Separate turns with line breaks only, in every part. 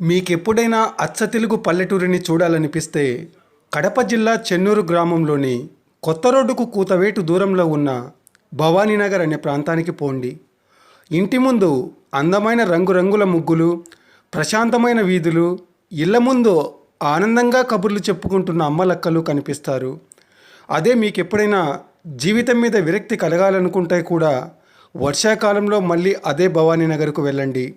మీకెప్పుడైనా అచ్చ తెలుగు పల్లెటూరిని చూడాలనిపిస్తే కడప జిల్లా చెన్నూరు గ్రామంలోని కొత్త రోడ్డుకు కూతవేటు దూరంలో ఉన్న భవానీనగర్ అనే ప్రాంతానికి పోండి. ఇంటి ముందు అందమైన రంగురంగుల ముగ్గులు ప్రశాంతమైన వీధులు ఇళ్ళ ముందు ఆనందంగా కబుర్లు చెప్పుకుంటున్న అమ్మలక్కలు కనిపిస్తారు. అదే మీకు ఎప్పుడైనా జీవితం మీద విరక్తి కలగాలనుకుంటే కూడా వర్షాకాలంలో మళ్ళీ అదే భవానీ నగర్కు వెళ్ళండి.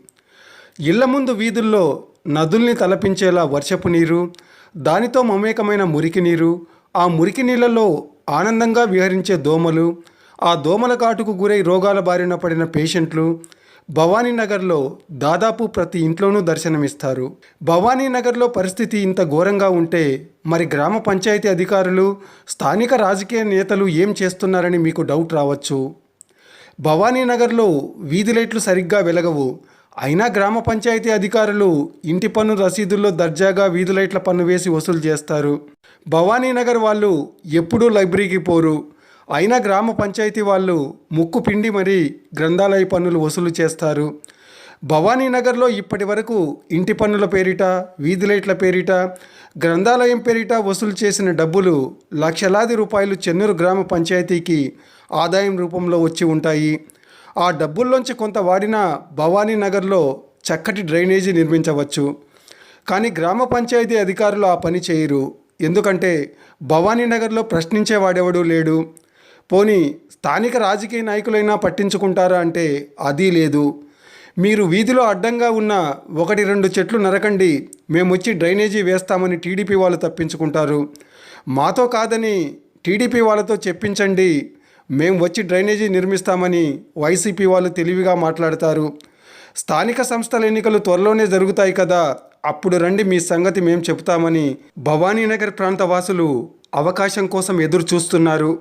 ఇళ్ళ ముందు వీధుల్లో నదుల్ని తలపించేలా వర్షపు నీరు దానితో మమేకమైన మురికి నీరు ఆ మురికి నీళ్ళలో ఆనందంగా విహరించే దోమలు ఆ దోమల కాటుకు గురై రోగాల బారిన పడిన పేషెంట్లు భవానీ నగర్లో దాదాపు ప్రతి ఇంట్లోనూ దర్శనమిస్తారు. భవానీ నగర్లో పరిస్థితి ఇంత ఘోరంగా ఉంటే మరి గ్రామ పంచాయతీ అధికారులు స్థానిక రాజకీయ నేతలు ఏం చేస్తున్నారని మీకు డౌట్ రావచ్చు. భవానీ నగర్లో వీధి లైట్లు సరిగ్గా వెలగవు. అయినా గ్రామ పంచాయతీ అధికారులు ఇంటి పన్ను రసీదుల్లో దర్జాగా వీధి లైట్ల పన్ను వేసి వసూలు చేస్తారు. భవానీ నగర్ వాళ్ళు ఎప్పుడూ లైబ్రరీకి పోరు. అయినా గ్రామ పంచాయతీ వాళ్ళు ముక్కు పిండి మరీ గ్రంథాలయ పన్నులు వసూలు చేస్తారు. భవానీ నగర్లో ఇప్పటి వరకు ఇంటి పన్నుల పేరిట వీధి లైట్ల పేరిట గ్రంథాలయం పేరిట వసూలు చేసిన డబ్బులు లక్షలాది రూపాయలు చెన్నూరు గ్రామ పంచాయతీకి ఆదాయం రూపంలో వచ్చి ఉంటాయి. ఆ డబ్బుల్లోంచి కొంత వాడిన భవానీ నగర్లో చక్కటి డ్రైనేజీ నిర్మించవచ్చు. కానీ గ్రామ పంచాయతీ అధికారులు ఆ పని చేయరు. ఎందుకంటే భవానీ నగర్లో ప్రశ్నించేవాడెవడూ లేడు. పోనీ స్థానిక రాజకీయ నాయకులైనా పట్టించుకుంటారా అంటే అది లేదు. మీరు వీధిలో అడ్డంగా ఉన్న ఒకటి రెండు చెట్లు నరకండి. మేము వచ్చి డ్రైనేజీ వేస్తామని టీడీపీ వాళ్ళు తప్పించుకుంటారు. మాతో కాదని టీడీపీ వాళ్ళతో చెప్పించండి. మేము వచ్చి డ్రైనేజీ నిర్మిస్తామని వైసీపీ వాళ్ళు తెలివిగా మాట్లాడతారు. స్థానిక సంస్థల ఎన్నికలు త్వరలోనే జరుగుతాయి కదా అప్పుడు రండి మీ సంగతి మేము చెప్తామని భవానీనగర్ ప్రాంత వాసులు అవకాశం కోసం ఎదురు చూస్తున్నారు